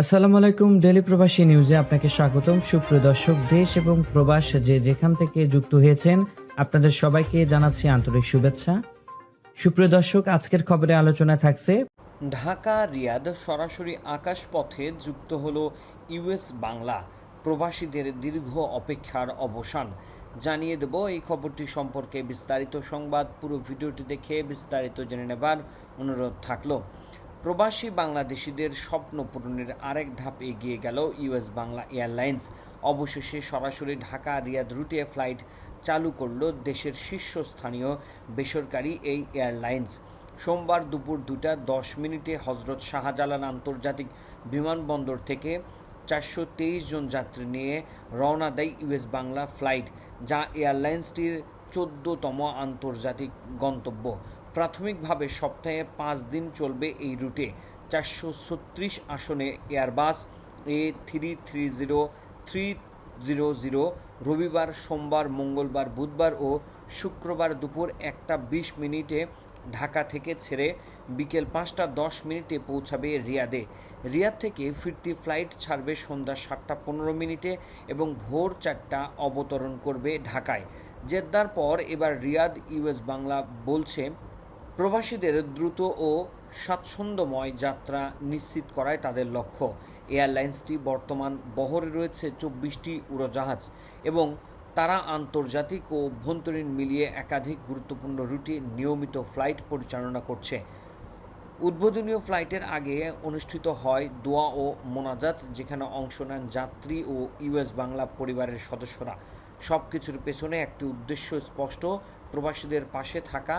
আসসালামু আলাইকুম ডেলি প্রবাসী নিউজে আপনাকে স্বাগতম। সুপ্রিয় দর্শক, দেশ এবং প্রবাস যে যেখান থেকে যুক্ত হয়েছেন, আপনাদের সবাইকে জানাচ্ছি আন্তরিক শুভেচ্ছা। সুপ্রিয় দর্শক, আজকের খবরে আলোচনা থাকছে, ঢাকা, রিয়াদ সরাসরি আকাশপথে যুক্ত হলো ইউএস বাংলা। প্রবাসীদের দীর্ঘ অপেক্ষার অবসান। জানিয়ে দেব, এই খবরটি সম্পর্কে বিস্তারিত সংবাদ। পুরো ভিডিওটি দেখে বিস্তারিত জেনে নেবার অনুরোধ থাকল। প্রবাসী বাংলাদেশিদের স্বপ্ন পূরণের আরেক ধাপ এগিয়ে গেল ইউএস বাংলা এয়ারলাইন্স। অবশেষে সরাসরি ঢাকা রিয়াদ রুটে ফ্লাইট চালু করল দেশের শীর্ষস্থানীয় বেসরকারি এই এয়ারলাইন্স। সোমবার দুপুর দুটা দশ মিনিটে হজরত শাহজালাল আন্তর্জাতিক বিমানবন্দর থেকে চারশো তেইশ জন যাত্রী নিয়ে রওনা দেয় ইউএস বাংলা ফ্লাইট, যা এয়ারলাইন্সটির চোদ্দতম আন্তর্জাতিক গন্তব্য। প্রাথমিকভাবে সপ্তাহে পাঁচ দিন চলবে এই রুটে। চারশো ছত্রিশ আসনে Airbus A three three zero three zero zero রবিবার, সোমবার, মঙ্গলবার, বুধবার ও শুক্রবার দুপুর একটা বিশ মিনিটে ঢাকা থেকে ছেড়ে বিকেল পাঁচটা দশ মিনিটে পৌঁছাবে রিয়াদে। রিয়াদ থেকে ফিরতি ফ্লাইট ছাড়বে সন্ধ্যা সাতটা পনেরো মিনিটে এবং ভোর চারটা অবতরণ করবে ঢাকায়। জেদ্দার পর এবার রিয়াদ ইউএস বাংলা বলছে প্রবাসীদের দ্রুত ও স্বাচ্ছন্দ্যময় যাত্রা নিশ্চিত করাই তাদের লক্ষ্য। এয়ারলাইন্সটি বর্তমান বহরে রয়েছে চব্বিশটি উড়োজাহাজ এবং তারা আন্তর্জাতিক ও অভ্যন্তরীণ মিলিয়ে একাধিক গুরুত্বপূর্ণ রুটে নিয়মিত ফ্লাইট পরিচালনা করছে। উদ্বোধনীয় ফ্লাইটের আগে অনুষ্ঠিত হয় দোয়া ও মোনাজাত, যেখানে অংশ নেন যাত্রী ও ইউএস বাংলা পরিবারের সদস্যরা। সব কিছুর পেছনে একটি উদ্দেশ্য স্পষ্ট, প্রবাসীদের পাশে থাকা